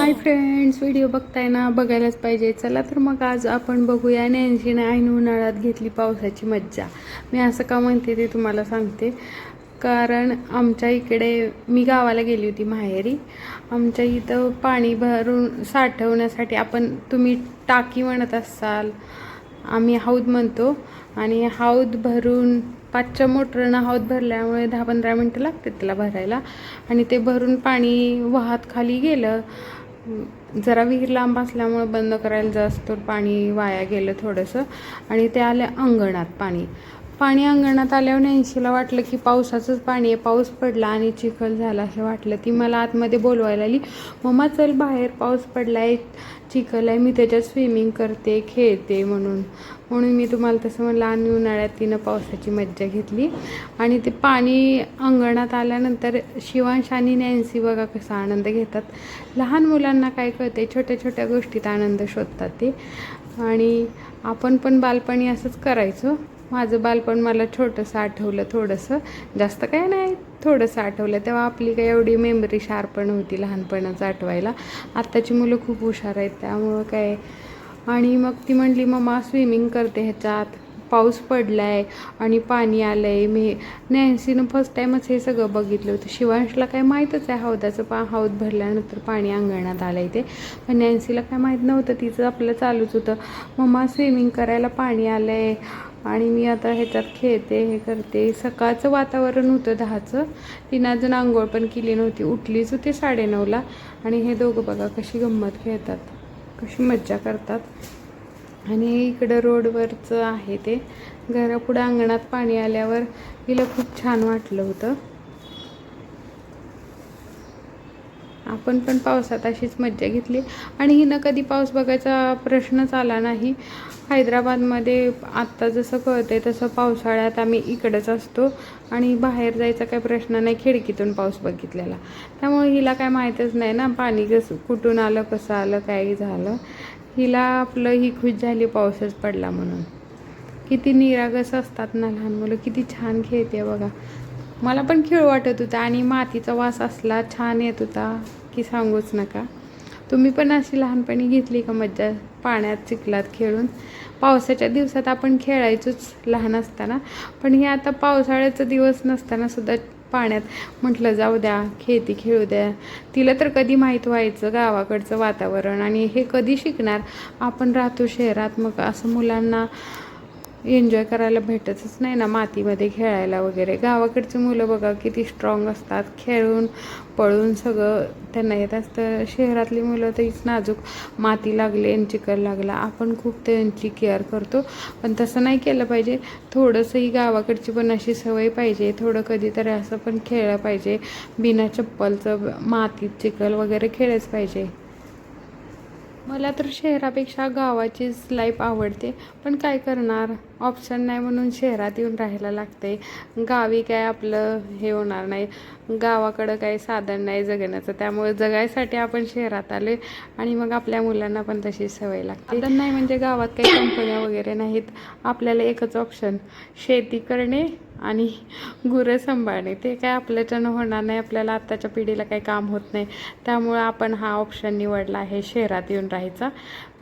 Hi friends video बघताय ना? बघायलाच पाहिजे. चला तर मग आज आपण बघूया नॅन्सीने ऐन उन्हाळ्यात घेतली पावसाची मज्जा. मी असं का म्हणते ते तुम्हाला सांगते. कारण आमच्या इकडे मी गावाला गेली होती माहेरी. आमच्या इथं पाणी भरून साठवण्यासाठी आपण तुम्ही टाकी म्हणत असाल आम्ही हौद म्हणतो. आणि हौद भरून पाचच्या मोटरनं हौद भरल्यामुळे दहा पंधरा मिनटं लागतात त्याला भरायला. आणि ते भरून पाणी वाहत खाली गेलं. जरा विहीर लांब असल्यामुळे बंद करायला जास्त पाणी वाया गेलं थोडंसं. आणि ते आलं अंगणात पाणी. पाणी अंगणात आल्यावर नैन्शीला वाटलं की पावसाचंच पाणी आहे. पाऊस पडला आणि चिखल झाला असं वाटलं. ती मला आतमध्ये बोलवायला आली मम्मा चल बाहेर पाऊस पडला आहे चिखल आहे मी त्याच्यात स्विमिंग करते खेळते म्हणून. म्हणून मी तुम्हाला तसं म्हणलं आणि उन्हाळ्यात तिनं पावसाची मज्जा घेतली. आणि ते पाणी अंगणात आल्यानंतर शिवांश आणि नॅन्सी बघा कसा आनंद घेतात. लहान मुलांना काय कळते छोट्या छोट्या गोष्टीत आनंद शोधतात ते. आणि आपण पण बालपणी असंच करायचो. माझं बालपण मला छोटंसं आठवलं थोडंसं. जास्त काय नाही थोडंसं आठवलं. तेव्हा आपली काही एवढी मेमरी शार्पण होती लहानपणाचं आठवायला. आत्ताची मुलं खूप हुशार आहेत त्यामुळं काय. आणि मग ती म्हणली मम्मा स्विमिंग करते ह्याच्यात. पाऊस पडला आहे आणि पाणी आलं आहे मी नॅन्सीनं फर्स्ट टाईमच हे सगळं बघितलं होतं. शिवांशला काय माहीतच आहे हौदाचं पा हौद भरल्यानंतर पाणी अंगणात आलं आहे ते. पण नॅन्सीला काय माहीत नव्हतं तिचं आपलं चालूच होतं. मम्मा स्विमिंग करायला पाणी आलं आहे आणि मी आता ह्याच्यात खेळते हे करते. सकाळचं वातावरण होतं दहाचं. तिनं अजून आंघोळ पण केली नव्हती. उठलीच होती साडेनऊला. आणि हे दोघं बघा कशी गंमत खेळतात. कशी मज्जा करतात. आणि इकडं रोडवरचं आहे ते. घरापुढं अंगणात पाणी आल्यावर तिला खूप छान वाटलं होतं. आपण पण पावसात अशीच मज्जा घेतली. आणि हिनं कधी पाऊस बघायचा प्रश्नच आला नाही. हैदराबादमध्ये आत्ता जसं कळतं आहे तसं पावसाळ्यात आम्ही इकडंच असतो आणि बाहेर जायचा काही प्रश्न नाही खिडकीतून पाऊस बघितलेला. त्यामुळे हिला काय माहीतच नाही ना पाणी कसं कुठून आलं कसं आलं काय झालं. हिला आपलं ही खुश झाली पाऊसच पडला म्हणून. किती निरागस असतात ना लहान मुलं किती छान खेळते बघा. मला पण खेळ वाटत होता आणि मातीचा वास असला छान येत होता की सांगूच नका. तुम्ही पण अशी लहानपणी घेतली का मज्जा? पाण्यात चिखलात खेळून. पावसाच्या दिवसात आपण खेळायचोच लहान असताना. पण हे आता पावसाळ्याचा दिवस नसताना सुद्धा पाण्यात म्हटलं जाऊ द्या खेती खेळू द्या. तिला तर कधी माहीत व्हायचं गावाकडचं वातावरण आणि हे कधी शिकणार? आपण राहतो शहरात मग असं मुलांना एन्जॉय करायला भेटतच नाही ना मातीमध्ये खेळायला वगैरे. गावाकडची मुलं बघा किती स्ट्रॉंग असतात. खेळून पळून सगळं त्यांना येत असतं. शहरातली मुलं तरीच नाजूक माती लागले आणि चिकल लागला. आपण खूप त्यांची केअर करतो. पण तसं नाही केलं पाहिजे. थोडंसंही गावाकडची पण अशी सवय पाहिजे. थोडं कधीतरी असं पण खेळलं पाहिजे. बिना चप्पलचं मातीत चिकल वगैरे खेळच पाहिजे. मला तर शहरापेक्षा गावाचीच लाईफ आवडते. पण काय करणार? ऑप्शन नाही म्हणून शहरात येऊन राहायला लागते. गावी काय आपलं हे होणार नाही. गावाकडं काही साधन नाही जगण्याचं. त्यामुळे जगायसाठी आपण शहरात आले आणि मग आपल्या मुलांना पण तशी सवय लागते. साधन नाही म्हणजे गावात काही कंपन्या वगैरे नाहीत. आपल्याला एकच ऑप्शन शेती करणे आणि गुरं सांभाळणे ते काय आपल्याच्यानं होणार नाही. आपल्याला आत्ताच्या पिढीला काही काम होत नाही. त्यामुळं आपण हा ऑप्शन निवडला आहे शहरात येऊन राहायचा.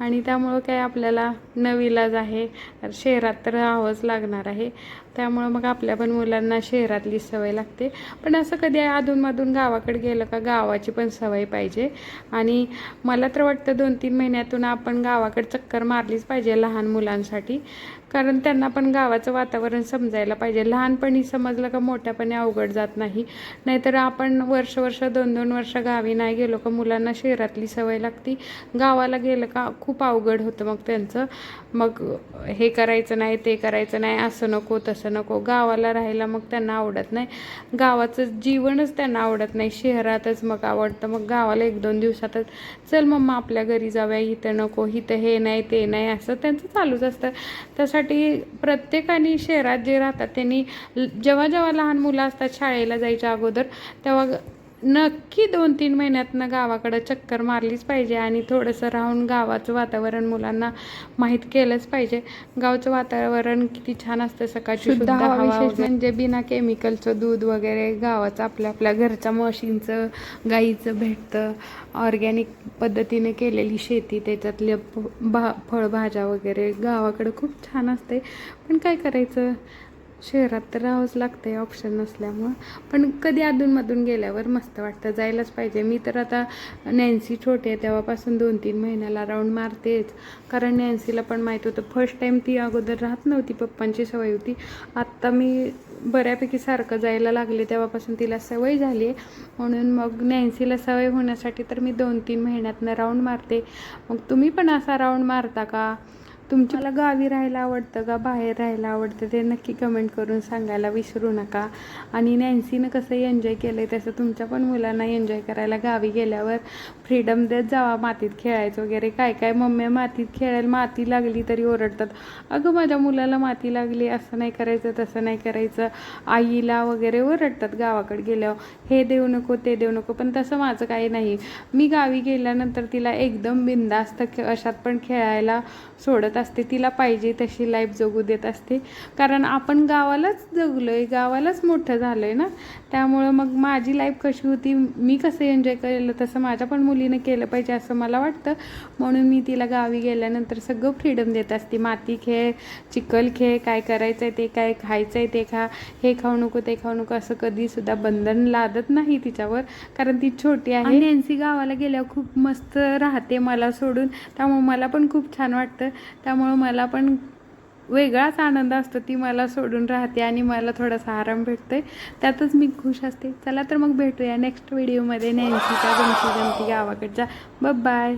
आणि त्यामुळं काय आपल्याला नवीलाज आहे. शहरात तर राहावंच लागणार आहे. त्यामुळं मग आपल्या पण मुलांना शहरातली सवय लागते. पण असं कधी अधूनमधून गावाकडे गेलं का गावाची पण सवय पाहिजे. आणि मला तर वाटतं दोन तीन महिन्यातून आपण गावाकडे चक्कर मारलीच पाहिजे लहान मुलांसाठी. कारण त्यांना पण गावाचं वातावरण समजायला पाहिजे. लहानपणी समजलं का मोठ्यापणे अवघड जात नाही. नाहीतर आपण वर्ष वर्ष दोन दोन वर्ष गावी नाही गेलो का मुलांना शहरातली सवय लागती. गावाला गेलं का खूप अवघड होतं मग त्यांचं. मग हे करायचं नाही ते करायचं नाही असं नको तसं नको. गावाला राहायला मग त्यांना आवडत नाही. गावाचं जीवनच त्यांना आवडत नाही. शहरातच मग आवडतं. मग गावाला एक दोन दिवसातच चल मम्मा आपल्या घरी जाऊया. इथं नको इथं हे नाही ते नाही. असं त्यांचं चालूच असतं. त्यासाठी प्रत्येकाने शहरात जे राहतात त्यांनी जेव्हा जेव्हा लहान मुलं असतात शाळेला जायच्या अगोदर तेव्हा नक्की दोन तीन महिन्यातनं गावाकडं चक्कर मारलीच पाहिजे आणि थोडंसं राहून गावाचं वातावरण मुलांना माहीत केलंच पाहिजे. गावचं वातावरण किती छान असतं सकाळची शुद्ध हवा विशेष म्हणजे बिना केमिकलचं दूध वगैरे गावाचं आपल्या आपल्या घरच्या म्हशींचं गाईचं भेटतं. ऑर्गॅनिक पद्धतीने केलेली शेती त्याच्यातल्या भा फळभाज्या वगैरे गावाकडं खूप छान असते. पण काय करायचं? शहरात तर राहावंच लागतंय ऑप्शन नसल्यामुळं. पण कधी अधूनमधून गेल्यावर मस्त वाटतं जायलाच पाहिजे. मी तर आता नॅन्सी छोटी आहे तेव्हापासून दोन तीन महिन्याला राऊंड मारतेच. कारण नॅन्सीला पण माहीत होतं फर्स्ट टाईम ती अगोदर राहत नव्हती पप्पांची सवय होती. आत्ता मी बऱ्यापैकी सारखं जायला लागले तेव्हापासून तिला सवय झाली आहे. म्हणून मग नॅन्सीला सवय होण्यासाठी तर मी दोन तीन महिन्यातनं राऊंड मारते. मग तुम्ही पण असा राऊंड मारता का? तुमच्याला गावी राहायला आवडतं का? बाहेर राहायला आवडतं? ते नक्की कमेंट करून सांगायला विसरू नका. आणि नॅन्सीनं कसं एन्जॉय केलं आहे तसं तुमच्या पण मुलांना एन्जॉय करायला गावी गेल्यावर फ्रीडम देत जावा मातीत खेळायचं वगैरे. काय काय मम्मी मातीत खेळायला माती लागली तरी ओरडतात. अगं माझ्या मुलाला माती लागली असं नाही करायचं तसं नाही करायचं. आईला वगैरे ओरडतात गावाकडे गेल्यावर. हे देऊ नको ते देऊ नको पण तसं माझं काही नाही. मी गावी गेल्यानंतर तिला एकदम बिंदास्त अशात पण खेळायला सोडत असते तिला पाहिजे तशी लाईफ जगू देत असते. कारण आपण गावालाच जगलो आहे गावालाच मोठं झालं आहे ना. त्यामुळं मग माझी लाईफ कशी होती मी कसं एन्जॉय केलं तसं माझ्या पण मुलीनं केलं पाहिजे असं मला वाटतं. म्हणून मी तिला गावी गेल्यानंतर सगळं फ्रीडम देत असते. माती खेळ चिखल खेळ काय करायचं आहे ते काय खायचं आहे ते खा हे खाऊ नको ते खाऊ नको असं कधीसुद्धा बंधन लादत नाही तिच्यावर. कारण ती छोटी आहे. आणि नॅन्सी गावाला गेल्यावर खूप मस्त राहते मला सोडून. त्यामुळे मला पण खूप छान वाटतं. त्यामुळं मला पण वेगळाच आनंद असतो. ती मला सोडून राहते आणि मला थोडासा आराम भेटतो आहे त्यातच मी खुश असते. चला तर मग भेटूया नेक्स्ट व्हिडिओमध्ये नॅन्सीच्या गमती गमती गावाकडच्या बाय